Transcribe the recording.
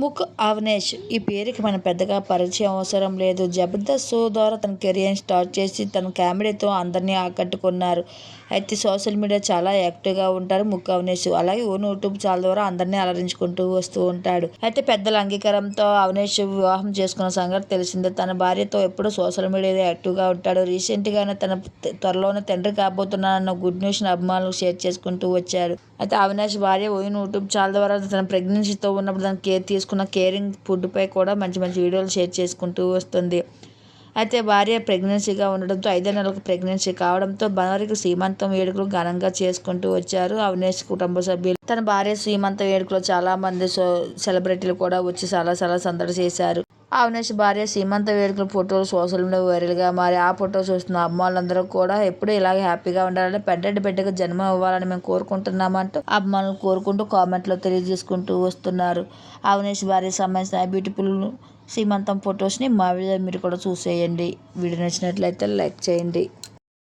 ముక్ అవినేష్. ఈ పేరుకి మన పెద్దగా పరిచయం అవసరం లేదు. జబర్దస్త్ షో ద్వారా తన కెరియర్ స్టార్ట్ చేసి తన కామెడీతో అందరినీ ఆకట్టుకున్నారు. అయితే సోషల్ మీడియా చాలా యాక్టివ్గా ఉంటారు ముక్ అవినేష్. అలాగే ఓన్ యూట్యూబ్ ఛానల్ ద్వారా అందరినీ అలరించుకుంటూ వస్తూ ఉంటాడు. అయితే పెద్దల అంగీకారంతో అవినేష్ వివాహం చేసుకున్న సంగతి తెలిసిందే. తన భార్యతో ఎప్పుడూ సోషల్ మీడియాలో యాక్టివ్గా ఉంటాడు. రీసెంట్గానే తన త్వరలోనే తండ్రి కాబోతున్నానన్న గుడ్ న్యూస్ని అభిమానులు షేర్ చేసుకుంటూ వచ్చారు అయితే అవినాష్ భార్య ఓన్ యూట్యూబ్ ఛానల్ ద్వారా తన ప్రెగ్నెన్సీతో ఉన్నప్పుడు తన కేర్ తీసుకున్న కేరింగ్ ఫుడ్పై కూడా మంచి మంచి వీడియోలు షేర్ చేసుకుంటూ వస్తుంది. అయితే భార్య ప్రెగ్నెన్సీగా ఉండడంతో ఐదో నెలలకు ప్రెగ్నెన్సీ కావడంతో భార్యకు సీమంతం వేడుకలు ఘనంగా చేసుకుంటూ వచ్చారు అవినేష్ కుటుంబ సభ్యులు. తన భార్య సీమంతం వేడుకలో చాలామంది సెలబ్రిటీలు కూడా వచ్చి చాలా చాలా సందడి చేశారు. అవినాష్ భార్య సీమంత వేడుకల ఫోటోలు సోషల్ మీడియా వైరల్గా మారి ఆ ఫోటో చూస్తున్న అమ్మాయిలందరూ కూడా ఎప్పుడూ ఇలాగే హ్యాపీగా ఉండాలని పెద్దటి బిడ్డకు జన్మ ఇవ్వాలని మేము కోరుకుంటున్నామంటూ అభిమానులు కోరుకుంటూ కామెంట్లో తెలియజేసుకుంటూ వస్తున్నారు. అవినాష్ భార్య సంబంధించిన బ్యూటిఫుల్ సీమంతం ఫొటోస్ని మా వీడియో మీరు కూడా చూసేయండి. వీడియో నచ్చినట్లయితే లైక్ చేయండి.